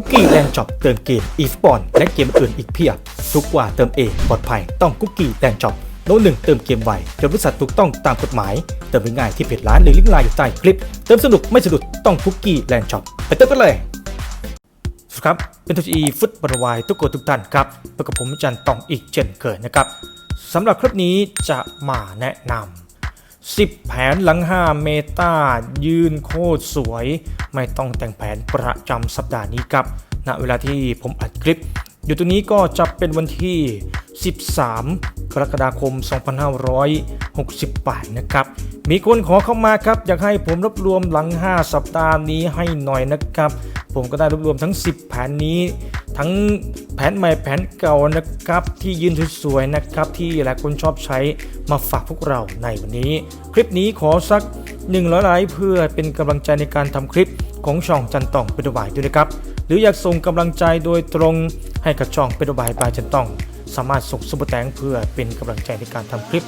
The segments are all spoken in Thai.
คุกกี้แลนด์ช็อปเติมเกมอีสปอนและเกมอื่นอีกเพียบ ทุกกว่าเติมเองปลอดภัยต้องคุกกี้แลนด์ช็อปโน้ตหนึ่งเติมเกมไวจนบริษัทถูกต้องตามกฎหมาย เติมง่ายที่เพจร้านหรือลิงก์ไลน์อยู่ใต้คลิป เติมสนุกไม่สะดุดต้องคุกกี้แลนด์ช็อปไปเติมกันเลยสวัสดีครับเป็นทูจีฟุตบอลวายทุกคนทุกท่านครับพบกับผมจันตองอีกเช่นเคยนะครับสำหรับคลิปนี้จะมาแนะนำ 10 แผนหลัง 5 เมตายืนโคตรสวย ไม่ต้องแต่งแผนประจำสัปดาห์นี้ครับณเวลาที่ผมอัดคลิป อยู่ตรงนี้ก็จะเป็นวันที่ 13 กรกฎาคม 2568 นะครับ มีคนขอเข้ามาครับ อยากให้ผมรวบรวมหลัง 5 สัปดาห์นี้ให้หน่อยนะครับ ผมก็ได้รวบรวมทั้ง 10 แผนนี้ ทั้งแผนใหม่แผนเก่านะครับ ที่ยืนสวยๆนะครับ ที่หลายคนชอบใช้มาฝากพวกเราในวันนี้ คลิปนี้ขอสัก100ไลค์เพื่อเป็นกำลังใจในการทำคลิปของช่องจันต่องเป็นวายด้วยนะครับ หรืออยากส่งกำลังใจโดยตรงให้กับช่องเป็นวายบายจันต่องสามารถส่งซุปเปอร์แตงเพื่อเป็นกำลังใจในการทำคลิป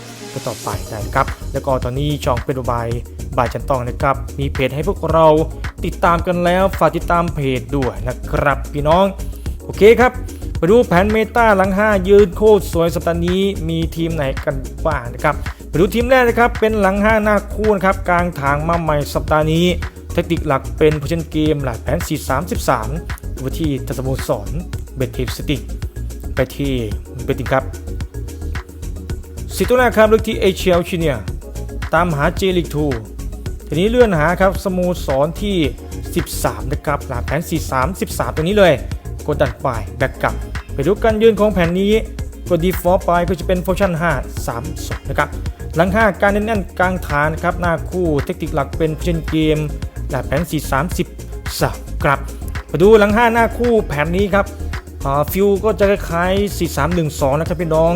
ต่อไปได้นะครับ แล้วก็ตอนนี้ช่องเป็นวาย บายจันตองนะครับ มีเพจให้พวกเราติดตามกันแล้วฝากติดตามเพจด้วยนะครับพี่น้อง โอเคครับไปดูแผนเมตาหลัง 5 ยืนโคตรสวยสัปดาห์นี้มีทีมไหนกันบ้างนะครับไปดูทีมแรกนะครับเป็นหลัง 5 หน้าคู่นะครับกลางทางมาใหม่สัปดาห์นี้ เทคนิคหลักเป็นผู้เล่นเกมหลักแผน 433ไปที่ทัศโมสรเบททีมสติกไปที่เบทติงครับสิตัวแรกครับเลือกที่เอเชียลชิเนียตามหาเจลิกทู ทีนี้เลื่อนหาครับสโมสรที่ 13 นะครับหลักแผน 4 3 13 ตัวนี้เลย กดดันไปแบ็กกลับ ไปดูการยืนของแผนนี้กดดีฟอร์ไปก็จะเป็นโฟชั่น 5 3 2 นะครับ หลัง 5 การแน่นๆกลางฐานครับ หน้าคู่เทคนิคหลักเป็นเช่นเกมหลักแผน 4 3 13 ครับมาดูหลัง 5 หน้าคู่แผนนี้ครับฟิวก็จะคล้ายๆ 4 3 1 2 นะครับพี่น้อง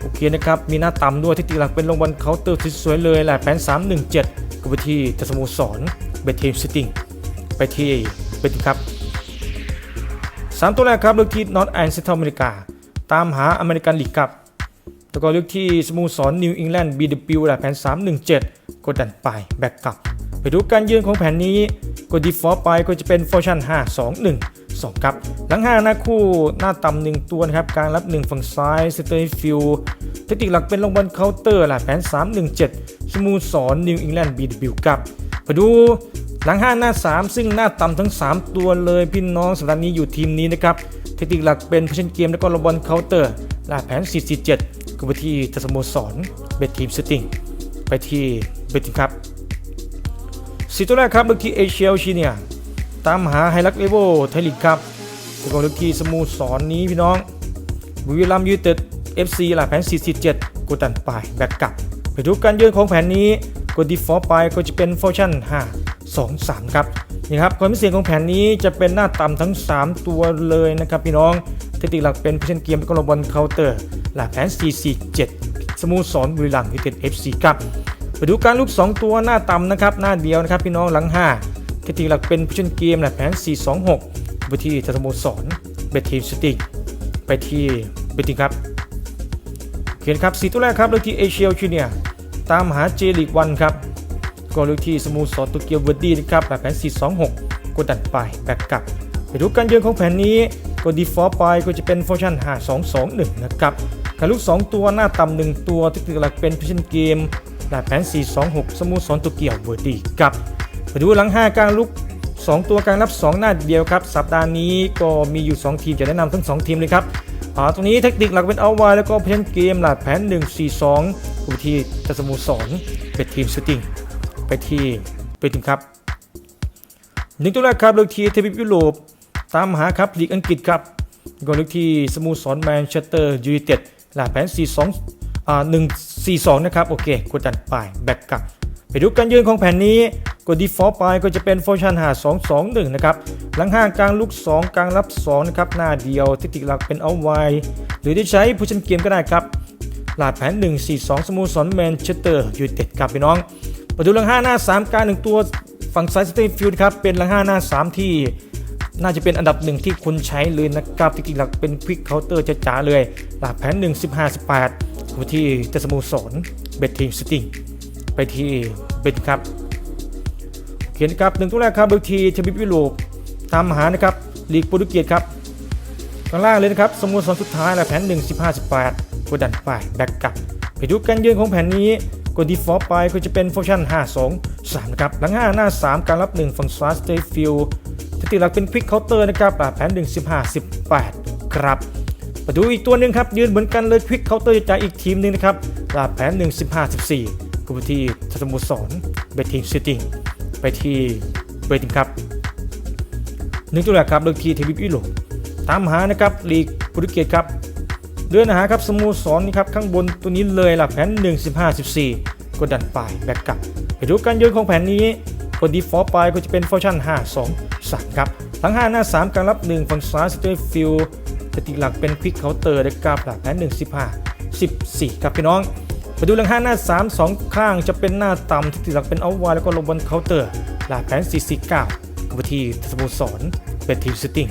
โอเคนะครับ มีหน้าต่ำด้วยเทคนิคหลักเป็นลงบอลเคาน์เตอร์สวยๆเลยแหละแผน 3 1 7 ก็ไปที่สโมสรเบททีมซิติ้งไปที่เบทครับสามตัวแรกครับเลือกที่นอตแอนด์เซนทรัลอเมริกา ตามหาอเมริกันลีกครับแล้วก็เลือกที่สโมูสรนิวอิงแลนด์บีดบิวแผน 317 กดดันไปแบ็กกลับ ไปดูการยืนของแผนนี้กดดีฟอร์ไปก็จะเป็นฟอร์ชัน5 2 1 2ครับหลัง5หน้าคู่หน้าต่ำหนึ่งตัวนะครับกลางรับ 1 ฝั่งซ้ายเซนเตอร์ฟิลเทคนิคหลักเป็นลงบอลเคาน์เตอร์แผน 317 สมูสรนิวอิงแลนด์บีดบิวครับไปดูหลัง5หน้า 3 ซึ่งหน้าต่ำทั้ง 3 ตัวเลยพี่น้องสัปดาห์นี้อยู่ทีมนี้นะครับเทคนิคหลักเป็นเล่นเกมแล้วก็ระบอลเคาน์เตอร์ลาแผน 447ก็ไปที่ทัศโมสรเบททีมสติงไปที่เบททีมครับสีตัวแรกครับเลือกที่เอเชียชีเนีย ตามหาไฮลักเลโวไทยลีกครับแล้วก็เลือกที่สโมูสรนนี้พี่น้องบุรีรัมย์ยูไนเต็ด FC ลาแผน 447กดดันไปแบ็กกลับ ไปดูการยืนของแผนนี้กดดีฟอร์ไปก็จะเป็นฟอร์ชั่น5 2 3 ครับนี่ครับความพิเศษของแผนนี้จะเป็นหน้าต่ำทั้ง 3 ตัวเลยนะครับพี่น้องเทคนิคหลักเป็นผู้เล่นเกมและก็ระบอลเคาน์เตอร์ หลักแผน 447 สโมูสรบุรีรัมย์ยูไนเต็ด FC ครับไปดูการลูก 2 ตัวหน้าต่ำนะครับหน้าเดียวนะครับพี่น้องหลัง 5 เทคนิคหลักเป็นผู้เล่นเกมหลักแผน 426ไปที่สโมสรเบททีมสติกไปที่เบททีมครับเขียนครับสีตัวแรกครับเลือกที่เอเชียลชูเนียตามหาเจลิกวันครับก็เลือกที่สโมสรโตเกียวเวอร์ดี้นะครับแบบแผน 426 กดดันไปแบกกลับ ไปดูการยืนของแผนนี้กดดีฟอร์ไปก็จะเป็นฟอร์ชัน5221 นะครับการลูก 2 ตัวหน้าต่ำ1ตัวที่ติดหลักเป็นพิชนเกมแบบแผน 426 สโมสรโตเกียวเวอร์ดี้ครับ ปดูหลัง 5 กลางลูก2 ตัวกลางรับ 2 หน้าเดียวครับ สัปดาห์นี้ก็มีอยู่ 2 ทีมจะแนะนำทั้ง 2 ทีมเลยครับอ่าตรงนี้เทคนิคหลักเป็นเอาไว้แล้วก็เพนเกมหลักแผน 142อุที่ทัศมูสรเป็นทีมสติงไปที่ไปถึงครับหนึ่งตัวแรกครับเลือกทีเทวิปยุโรปตามหาครับลีกอังกฤษครับก็เลือกที่สโมูสรแมนเชสเตอร์ยูไนเต็ดหลักแผน 42อ่า142 นะครับ โอเคกดดันไปแบ็กกลับ ไปดูการยืนของแผนนี้ กดดีฟอร์ไปก็จะเป็นฟอร์ชัน5 2 2 1 นะครับ หลังห้างกลางลูก 2 กลางรับ 2 นะครับ หน้าเดียวทคนิหลักเป็นเอาไว้หรือที่ใช้ผู้ชันเกมก็ได้ครับหลาดแผน 1 4 2 สโมูสรแมนเชสเตอร์ยูไนเต็ดครับพี่น้องมาดูหลัง5หน้า 3การหนึ่งตัวฝั่งซ้ายสเตนฟิลด์ครับเป็นหลัง5หน้า 3 ที่น่าจะเป็นอันดับหนึ่งที่คุณใช้เลยนะครับที่จริหลักเป็นควิกเคาน์เตอร์จ๋าๆเลย หลาดแผน 1 15 18ไปที่เจสมูสรเบททีมสติงไปที่เบทครับ เขียนครับหนึ่งตัวแรกครับเบลทีเทมิปยุโรปตามหานะครับลีกโปรตุเกสครับข้างล่างเลยนะครับสโมสรสุดท้ายและแผน 1 15 18กดดันไปแบ็กกลับไปดูการยืนของแผนนี้กดดีฟอร์ไปก็จะเป็นฟอร์ชั่น 5 2 3 นะครับหลัง 5 หน้า 3 การรับ 1 ฝั่งซ้ายสเตฟิลสติหลักเป็นควิกเคาน์เตอร์นะครับแผน 1 15 18 ครับมาดูอีกตัวหนึ่งครับ ยืนเหมือนกันเลยควิกเคาน์เตอร์จากอีกทีมหนึ่งนะครับลาแผน 1 15 14กูไปที่สโมสรเบทีมซิตี้ ไปที่เบทีมครับหนึ่งตัวแรกครับเลือกที่ทวียุโรปตามหานะครับลีกโปรตุเกสครับเดือนหาครับสโมสรนี่ครับข้างบนตัวนี้เลยล่ะแผน1 15 14 กดดันไปแบ็กกลับไปดูการโยนของแผนนี้กดดีฟอร์ไปก็จะเป็นฟอร์ชั่น 5 2 3 ครับทั้ง 5 หน้า 3 การรับ 1 ฝั่งซ้ายสเตย์ฟิลสติหลักเป็นควิกเคาน์เตอร์นะครับหลักแผน1 15 14 ครับพี่น้อง ไปดูหลัง5หน้า 3 2 ข้างจะเป็นหน้าต่ำสติหลักเป็นเอาไวแล้วก็ลงบนเคาน์เตอร์ หลักแผน 4 4 9ก็ไปที่สโมสรเป็นทีมสติง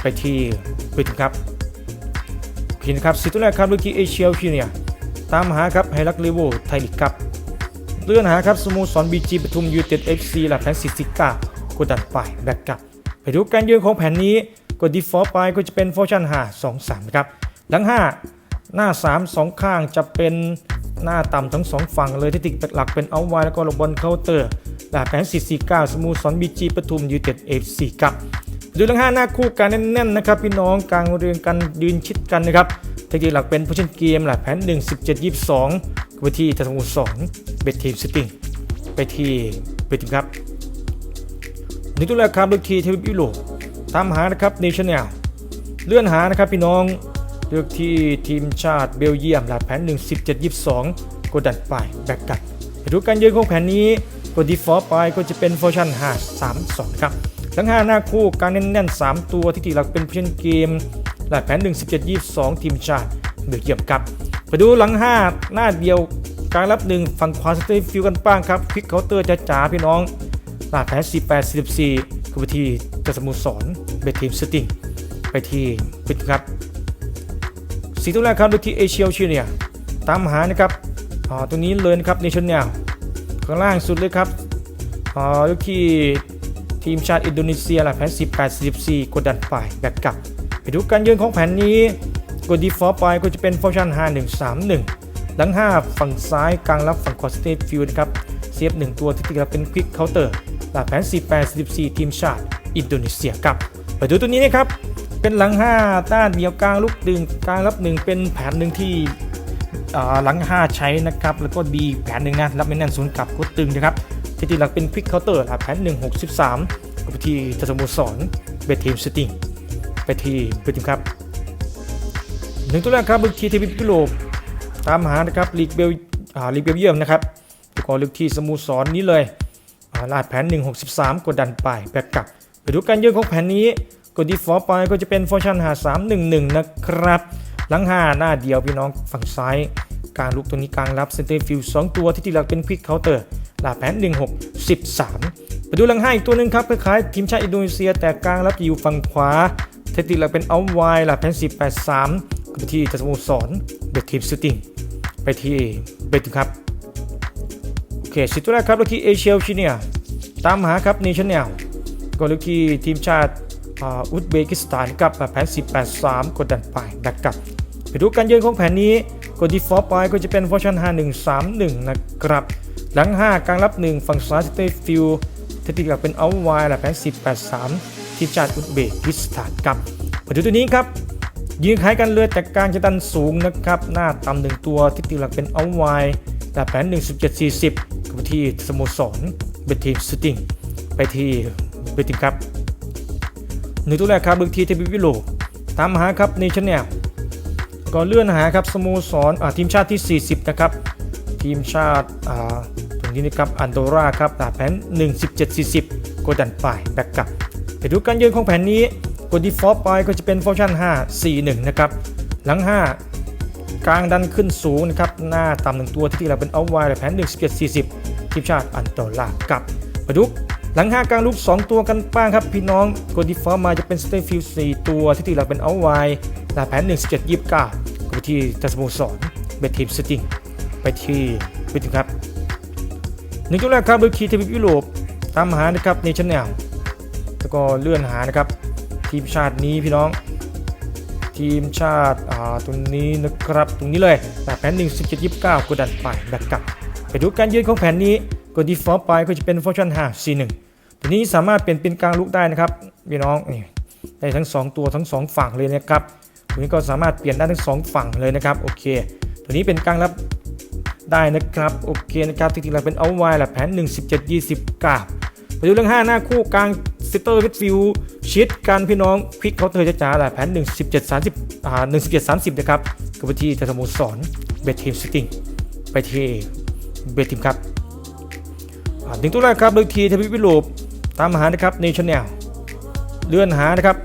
ไปที่ปถึงครับพินครับสิตัวแรกครับลูกที่เอเชียพีเนียตามหาครับไฮรักเลโวไทยลีกครับเลื่อนหาครับสโมสรบีจีปทุมยูเต็ดเอฟซีหลักแผนสิสิก้ากดดันไปแบ็กกลับไปดูการยืนของแผนนี้กดดีฟอร์ไปก็จะเป็นฟอร์ชัน5 2 3ครับหลัง 5 หน้า 3 2 ข้างจะเป็น หน้าต่ำทั้ง2ฝั่งเลยที่ติดหลักเป็นเอาไว้แล้วก็ลงบนเคาน์เตอร์หลักแผน4 4 9สโมสรบีจีปทุมยูเต็ดเอฟซีครับดูทั้งห้าหน้าคู่กันแน่นๆนะครับพี่น้องกลางเรียงกันยืนชิดกันนะครับเทคนิคหลักเป็นผู้เล่นเกมหลักแผน 1 17 22ไปที่ทัศมุสองเบททีมสติงไปที่เบททีมครับหนึ่งตัวแรกครับลูกทีเทวิปยุโรปตามหานะครับเนชั่นแนลเลื่อนหานะครับพี่น้อง เลือกที่ทีมชาติเบลเยียมหลักแผน1 17 22 กดดันไปแบกกัดไปดูการยืนของแผนนี้กดดีฟอร์ไปก็จะเป็นฟอร์ชัน5 3 2 ครับทั้ง 5 หน้าคู่การแน่นๆ 3 ตัวที่ตีหลักเป็นผู้เล่นเกมหลักแผน 1 17 22 ทีมชาติเบลเยียมครับไปดูหลัง 5 หน้าเดียวการรับ1ฝั่งขวาสเตย์ฟิลกันบ้างครับคลิกเคาน์เตอร์จ๋าๆพี่น้องหลักแผน48 44คือไปที่จัสมุสรเบทีมสติงไปที่ปิดครับ สีตัวแรกครับดูที่เอเชียเชียเนียตามหานะครับอ่าตัวนี้เลยนะครับเนชั่นแนลข้างล่างสุดเลยครับอ่าดูที่ทีมชาติอินโดนีเซียหลักแผน 18 44 กดดันไปแบ็กกลับ ไปดูการยืนของแผนนี้ กดดีฟอร์ไปก็จะเป็นฟอร์ชัน5131 หลัง 5 ฝั่งซ้ายกลางรับฝั่งขวาสเตทฟิลนะครับเซฟ1ตัวที่ติดกับเป็นควิกเคาน์เตอร์หลักแผน48 44 ทีมชาติอินโดนีเซียครับ ไปดูตัวนี้นะครับ เป็นหลัง 5 ต้านเดียวกลางลูกดึงกลางรับ1เป็นแผนหนึ่งที่หลัง 5 ใช้นะครับ แล้วก็ดีแผนหนึ่งนะรับไม่แน่นศูนย์กลับกดตึงนะครับทีติหลักเป็นควิกเคาน์เตอร์หลักแผน163ก็ไปที่จัสโมสรเบทีมสติงไปที่เบทีมครับหนึ่งตัวแรกครับบึกทีทีวียุโรปตามหานะครับลีกเบลอ่าลีกเบลเยียมนะครับแล้วก็ลึกที่สโมสรนนี้เลยลาดแผน 163 กดดันไปแบกกลับไปดูการยืนของแผนนี้ กดดีฟอไปก็จะเป็นฟอร์ชันหา311 นะครับ หลัง5หน้าเดียวพี่น้องฝั่งซ้าย กางลุกตัวนี้กลางรับเซนเตอร์ฟิลสองตัวที่ติดหลักเป็นควิกเคาน์เตอร์ลาแผน16 13ไปดูหลังห้าอีกตัวหนึ่งครับคล้ายๆทีมชาติอินโดนีเซียแต่กลางรับอยู่ฝั่งขวาเทติหลักเป็นเอาไวหลักแผน483ไปที่จัสโมสรเบททีมสติงไปที่เบทครับโอเคสิตัวแรกครับเลือกที่เอเชียชิเนียตามหาครับเนชั่นแนลก็เลือกที่ทีมชาติ อุซเบกิสถานกับแผน483 กดดันไปดักกับไปดูการยืนของแผนนี้กดดีฟอร์ไปก็จะเป็นฟอร์ชัน5131 นะครับ หลัง 5 กลางรับ 1 ฝั่งซ้ายสเตย์ฟิลเทติกับเป็นเอาไวและแผน483 ทีมชาติอุซเบกิสถานครับมาดูตัวนี้ครับยืนคล้ายกันเลยแต่กลางจะดันสูงนะครับ หน้าต่ำหนึ่งตัวที่ติดหลักเป็นเอาไวและแผน 1740 กับที่สโมสรเบทีมสติงไปที่เบทีมครับ หนึ่งตัวแรกครับเบทีเทบิวิโลตามหาครับเนชั่นแนลก็เลื่อนหาครับสโมสรอ่าทีมชาติที่ 40 นะครับ ทีมชาติตรงนี้นะครับอันโดราครับอ่าแผน 11740 กดดันไปแบ็กกลับไปดูการยืนของแผนนี้กดดีฟอร์ไปก็จะเป็นฟอร์ชัน541 นะครับ หลัง 5 กลางดันขึ้นสูงนะครับ หน้าต่ำหนึ่งตัวที่ที่เราเป็นเอาไวแผน 11740 ทีมชาติอันโดรากับไปดู หลัง5กลางลูก 2 ตัวกันบ้างครับ พี่น้องกดดีฟอร์มาจะเป็นสเตฟิล4ตัวที่ที่เราเป็นเอาไวลาแผน1729ก็ไปที่ทัสโมสรเบทีมสติงไปที่ไปถึงครับหนึ่งตัวแรกครับโดยคีทีวียุโรปตามหานะครับเนชั่นแนลแล้วก็เลื่อนหานะครับ ทีมชาตินี้พี่น้อง ทีมชาติอ่าตรงนี้นะครับตรงนี้เลยแต่แผน1 17 29กดดันไปแบกกลับไปดูการยืนของแผนนี้ กด default ไปก็จะเป็น function 5 c1 ตัวนี้สามารถเปลี่ยนเป็นกลางลุกได้นะครับพี่น้องนี่ได้ทั้ง 2 ตัวทั้ง 2 ฝั่งเลยนะครับตัวนี้ก็สามารถเปลี่ยนได้ทั้ง 2 ฝั่งเลยนะครับโอเค ตัวนี้เป็นกลางรับได้นะครับโอเคนะครับจริงๆแล้วเป็นเอาไว้ละแผน 1 17 29ไปดูเรื่อง 5 หน้าคู่กลางซิสเตอร์วิดฟิลชิดกันพี่น้องพลิกเขาเธอจะจ๋าแหละแผน1 17 30อ่า1 17 30 นะครับกับวิธีจะสโมสรเบททีมสติงไปที่เบททีมครับ อ่าดึงตัวแรกครับโดยทีทวิวิโลบตามหานะครับในชแนลเลื่อนหานะครับ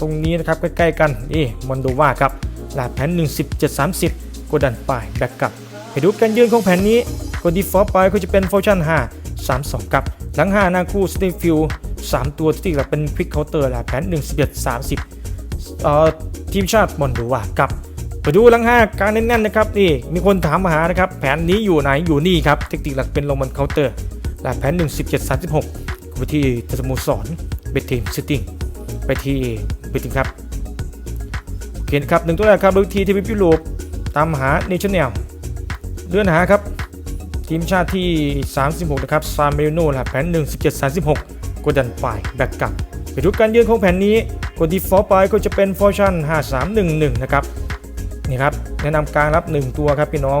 ตรงนี้นะครับใกล้ๆกันนี่มอนโดวาครับหละแผน1 17 30 กดดันไปแบกกลับไปดูการยืนของแผนนี้กด default ไปก็จะเป็น function 5 3 2กับหลัง 5 หน้าคู่ s t e a m Field 3ตัวที่หลักเป็น Quick Counter และแผน1 11 30เอ่อทีมชาติมอนดูว่ากับ ไปดูหลัง5การแน่นๆนะครับนี่มีคนถามมาหานะครับแผนนี้อยู่ไหนอยู่นี่ครับเทคนิคหลักเป็นลงมันเคาน์เตอร์และแผน 1 17 36ไปที่สโมสรเบททีมซิติ้งไปที่เบทีมครับโอเคนครับหนึ่งตัวแรกครับโดยทีทีวีพิโลบตามหาเนชั่นแนลเลื่อนหาครับ ทีมชาติที่ 36 นะครับซาเมริโน่แผน 1 17 36กดดันไปแบกกลับไปดูการยืนของแผนนี้กด default ไปก็จะเป็นฟอร์ชัน5311 นะครับ นี่ครับแนะนำกลางรับ 1 ตัวครับพี่น้อง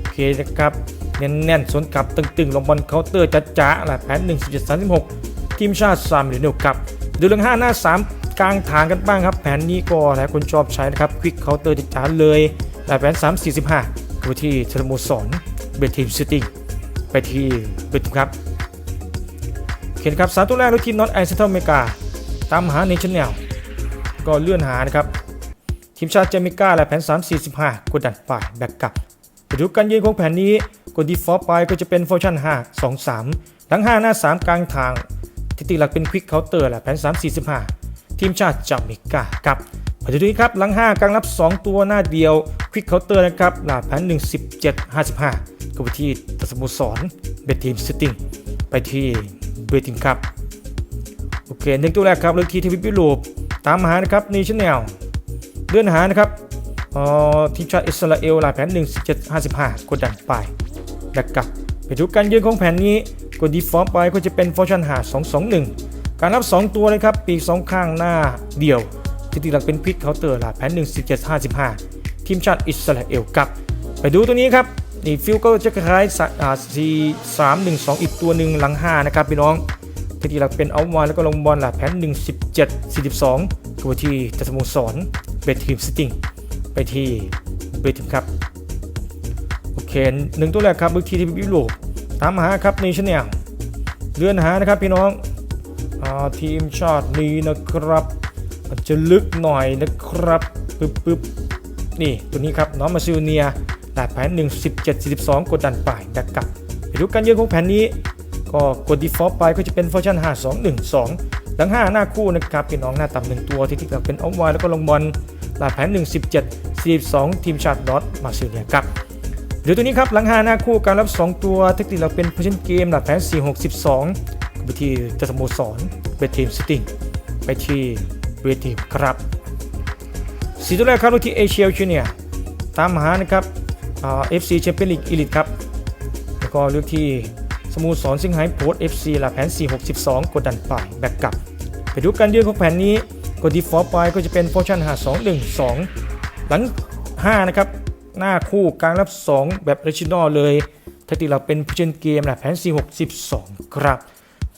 โอเคนะครับแน่นๆสวนกลับตึงๆลงบอลเคาน์เตอร์จ้าแหละแผน1 17 36 ทีมชาติซาเมริโน่ครับดูเรื่อง5หน้า 3 กลางทางกันบ้างครับ แผนนี้ก็หลายคนชอบใช้นะครับควิกเคาน์เตอร์จ้าเลยและแผน 3 45ไปที่เทรโมสรเบททีมซิตี้ไปที่เบททีมครับเขียนครับสามตัวแรกโดยทีมนอตไอเซนทรัลเมกาตามหาเนชั่นแนลก็เลื่อนหานะครับ ทีมชาติเจมิก้าและแผน 3 45 กดดันไปแบ็กกลับไปดูการยืนของแผนนี้กด default ไปก็จะเป็นฟอร์ชั่น 5 2 3 หลัง 5 หน้า 3 กลางทางที่ตีหลักเป็นควิกเคาน์เตอร์และแผน 3 45 ทีมชาติเจมิก้าครับมาดูนี้ครับหลัง 5 กลางรับ 2 ตัวหน้าเดียวควิกเคาน์เตอร์นะครับหลาดแผน 1 17 55ก็ไปที่ตสโมสรเบททีมซิตติ้งไปที่เบททีมครับโอเคหนึ่งตัวแรกครับเลือกที่ทวิปยุโรปตามหานะครับในชแนล เลื่อนหานะครับออทีมชาติอิสราเอลหลาดแผน 1 7 55 กดดันไปแบกกับไปดูการยืนของแผนนี้กด default ไปก็จะเป็นฟอร์ชันหา221 การรับ 2 ตัวนะครับ ปีกสองข้างหน้าเดียวที่ตีหลักเป็นพิกเคาน์เตอร์หลาดแผน 1 7 55 ทีมชาติอิสราเอลครับ ไปดูตัวนี้ครับนี่ฟิลก็จะคล้ายๆอ่า4 3 1 2อีกตัวหนึ่งหลัง 5 นะครับพี่น้องที่ตีหลักเป็นเอาวานแล้วก็ลงบอลหลาดแผน 1 17 42ก็ไปที่จัสโมสร เบททีมสติงไปที่เบททีมครับโอเคหนึ่งตัวแรกครับลูกทีที่ยุโรปตามหาครับในชแนลเลื่อนหานะครับพี่น้องอทีมชาตินี้นะครับอาจจะลึกหน่อยนะครับปึ๊บปึ๊บนี่ตัวนี้ครับน้องมาซิลเนียหลาดแผน1 17 42 กดดันไปแบกกลับไปดูการยืนของแผนนี้ ก็กด default ไปก็จะเป็นฟอร์ชัน5 2 1 2หลัง 5 หน้าคู่นะครับพี่น้องหน้าต่ำหนึ่งตัวที่ที่กับเป็นเอาไวแล้วก็ลงบอล ลาแผน 1 17 42 ทีมชาติดอทมาซิลเนียครับเดี๋ยวตัวนี้ครับหลังหาหน้าคู่การรับ 2 ตัวเทคนิคเราเป็นเพ s ชั่นเกมหลักแผน 4 6 12ไปที่จัสโมสรเบททีมซิติ้งไปที่เวทีครับสีตัวแรกครับลูกที่เอเชียชูเนียตามหานะครับเอฟซีแชมเปี้ยนลีกอีลิทครับแล้วก็เลือกที่สโมสรซิงไฮโพสเอฟซีหลักแผน 4 6 12 กดดันไปแบ็กกลับ ไปดูการยือนของแผนนี้ กด default ไปก็จะเป็น f o r t u n 5 2 1 2 หลัง 5 นะครับ หน้าคู่กลางรับ 2 แบบออริจินอลเลยถ้าติเราเป็นผู้เล่นเกมนะแผน 4 6 12 ครับ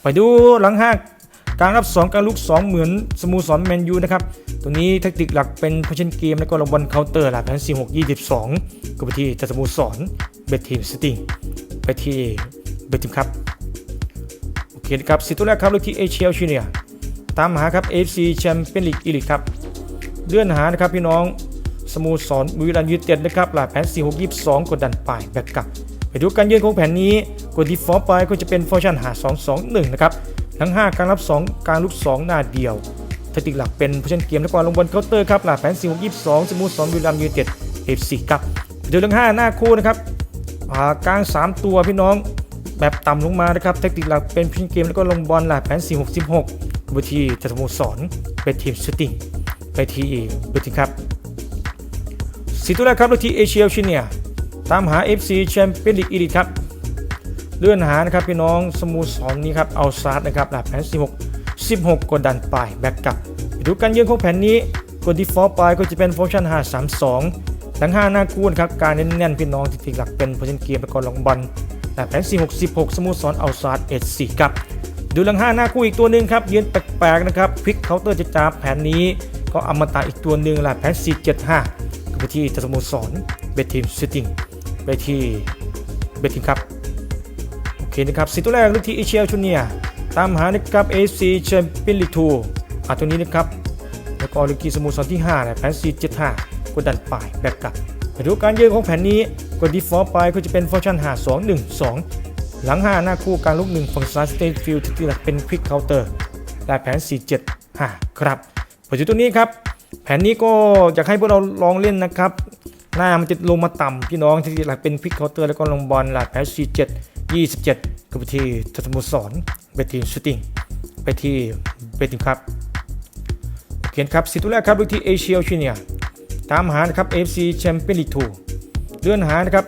ไปดูหลัง 5 กลางรับ 2กลางลุก2 เหมือนสโมูสรแมนยูนะครับตัวนี้แทคติกหลักเป็นผู้เล่นเกมแล้วก็ลงบอลเคาน์เตอร์หลักแผน 4 6 22 ก็ไปที่จัสโมูสรเบททีมสติงไปที่เบททีมครับโอเคครับสิตัวแรกครับลูกที่เอเชียชูเนีย ตามหาครับ AFC แชมเปี้ยนลีกอีลิทครับเลื่อนหานะครับพี่น้องสโมูสรบุรีรัมย์ยูไนเต็ดนะครับหลาแผน 4 6 22 กดดันไปแบกกลับ ไปดูการยืนของแผนนี้กด default ไปก็จะเป็นฟอร์ชันหา 2 2 1 นะครับทั้ง 5 การรับ 2 การลุก 2 หน้าเดียวแทคติกหลักเป็นผู้เล่นเกมและก็ลงบอลเคาน์เตอร์ครับหลาแผน 4 6 22 สโมูสรบุรีรัมย์ยูไนเต็ด FC ครับไปดูเรื่อง 5 หน้าคู่นะครับอ่ากลาง 3 ตัวพี่น้องแบบต่ำลงมานะครับแทคติกหลักเป็นผู้เล่นเกมแล้วก็ลงบอลหลาแผน 4 6 16 ไปที่สโมสรไปทีมชูตติ้งไปที่ดูทีครับสีตัวแรกครับดูที่เอเชียชิเนียตามหา FC แชมเปี้ยนลีกอีลิทครับเลื่อนหานะครับพี่น้องสโมูสรนี้ครับเอาซาร์ดนะครับหลักแผน 16 16 กดดันไปแบ็กกลับดูการเยือนของแผนนี้กดดีฟอลต์ไปก็จะเป็นฟอร์ชัน532 หลัง 5 หน้าคู่นะครับการเน้นๆพี่น้องที่ติหลักเป็นโพซิชันเกมไปก่อนลงบอลหลักแผน16 16 สโมูสรเอาซาร์ดเอสี่ครับ ดูหลัง5หน้าคู่อีกตัวหนึ่งครับยืนแปลกๆนะครับพลิกเคาน์เตอร์จะจับแผนนี้ ก็อมตะอีกตัวหนึ่งหลักแผน 475ก็ไปที่สโมูสรเบทีมซิตติ้งไปที่เบทีมครับโอเคนะครับสิตัวแรกลูกที่เอเชียชูเนียตามหานะครับ AFC แชมเปี้ยนลีกทูอะตัวนี้นะครับแล้วก็ลูกที่สโมุทรที่5นะแผน 4 7 5กดดันปลายแบกกลับไปดูการเยืนของแผนนี้กดดีฟอลต์ไปก็จะเป็นฟอร์ชัน5 2 1 2 หลัง 5 หน้าคู่กางลูก1ฝั่งซายสเตนฟิลด์ที่หลักเป็นควิกเคาน์เตอร์และแผน 4 7 5 ครับปัจจุบันตัวนี้ครับ แผนนี้ก็อยากให้พวกเราลองเล่นนะครับ หน้ามันจะลงมาต่ำพี่น้องที่หลักเป็นควิกเคาน์เตอร์แล้วก็ลงบอลหลักแผน 4 7 27ก็ไปที่สโมสรไปทีมชูติงไปที่ไปทีมครับเขียนครับสิตัวแรกครับลูกที่เอเชียชิเนียตามหานะครับ FC แชมเปี้ยนลีก2เลื่อนหานะครับ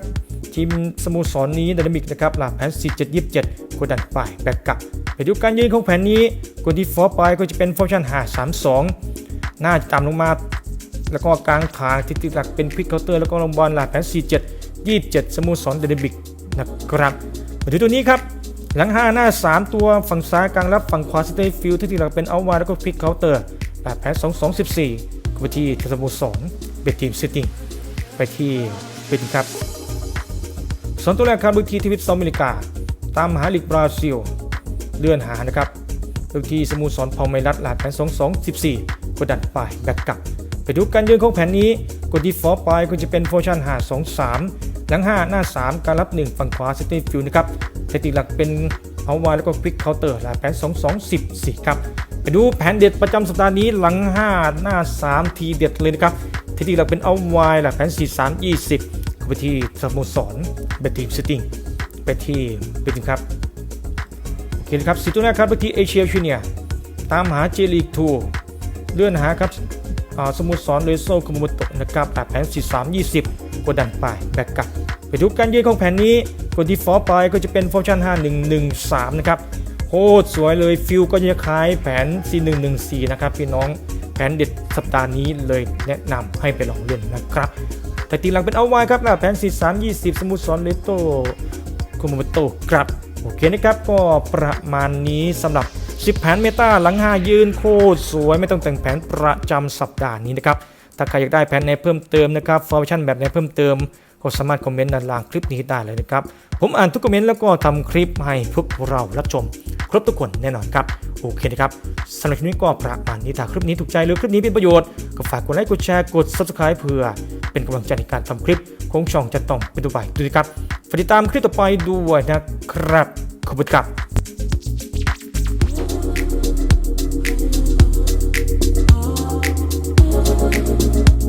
ทีมสโมสรนนี้ดนามิกนะครับหลักแผน4 7 27กดดันไปแบ็กกลับไปดูการยืนของแผนนี้กดที่ฟอร์ไปก็จะเป็นฟอร์ชัน5 3 2 หน้าจะต่ำลงมา แล้วก็กลางทางที่ติดหลักเป็นควิกเคาน์เตอร์แล้วก็ลงบอลหลักแผน4 7 27 สโมสรไดนามิกนะครับมาดูตัวนี้ครับหลัง 5 หน้า 3 ตัวฝั่งซ้ายกลางรับฝั่งขวาสเตย์ฟิลที่ติดหลักเป็นเอาวาแล้วก็ควิกเคาน์เตอร์แบบแผน2 2 14ก็ไปที่สโมสรเบทีมซิตติ้งไปที่เบทีมครับ สองตัวแรกครับลูกทีทวิตซอมเมริกา ตามหาลีกบราซิล เลื่อนหานะครับลูกทีสโมสรพอมไมรัสหลาดแผน 2 2 14 กดดันไปแบกกลับ ไปดูการยืนของแผนนี้ กดดีฟอลต์ไปก็จะเป็นโฟชั่น5 2 3 หลัง 5 หน้า 3 การรับ 1 ฝั่งขวาสเตฟิลนะครับสถิติหลักเป็นเอาไว้แล้วก็ควิกเคาน์เตอร์หลาดแผน 2 2 14 ครับไปดูแผนเด็ดประจำสัปดาห์นี้หลัง 5 หน้า 3 ทีเด็ดเลยนะครับทีที่เราเป็นเอาไว้หลักแผน 4 3 20 ไปที่สโมสรเบทีมซิติ้งไปที่เบทีมครับโอเคนครับสิตัวแรกครับไปที่เอเชียชูเนียตามหาเจลีกทูเลื่อนหาครับสโมุทรเลโซคุมโมโตะนะครับหลักแผน 4 3 20 กดดันไปแบกกลับ ไปดูการยืนของแผนนี้กดดีฟฟ์ไปก็จะเป็นฟอร์ชัน5 1 1 3 นะครับโคตรสวยเลยฟิลก็จะคล้ายแผน C114 นะครับพี่น้องแผนเด็ดสัปดาห์นี้เลยแนะนำให้ไปลองเล่นนะครับ แต่ตีหลังเป็นเอาไว้ครับแล้วแผน4320สมุทรสอนเลโตคุมโมโตครับโอเคนะครับก็ประมาณนี้สำหรับ 10 แผนเมตาหลัง 5 ยืนโคตรสวยไม่ต้องแต่งแผนประจำสัปดาห์นี้นะครับถ้าใครอยากได้แผนในเพิ่มเติมนะครับฟอร์มชั่นแบบในเพิ่มเติม ก็สามารถคอมเมนต์ด้านล่างคลิปนี้ได้เลยนะครับ ผมอ่านทุกคอมเมนต์แล้วก็ทำคลิปให้พวกเรารับชม ครบทุกคนแน่นอนครับ โอเคนะครับสำหรับคลิปนี้ก็ประมาณนี้ถ้าคลิปนี้ถูกใจหรือคลิปนี้เป็นประโยชน์ก็ฝากกดไลค์กดแชร์กด subscribe เพื่อ เป็นกำลังใจในการทำคลิปของช่องจะต้องเป็นตัวไปดูดีครับฝากติดตามคลิปต่อไปด้วยนะครับขอบคุณครับ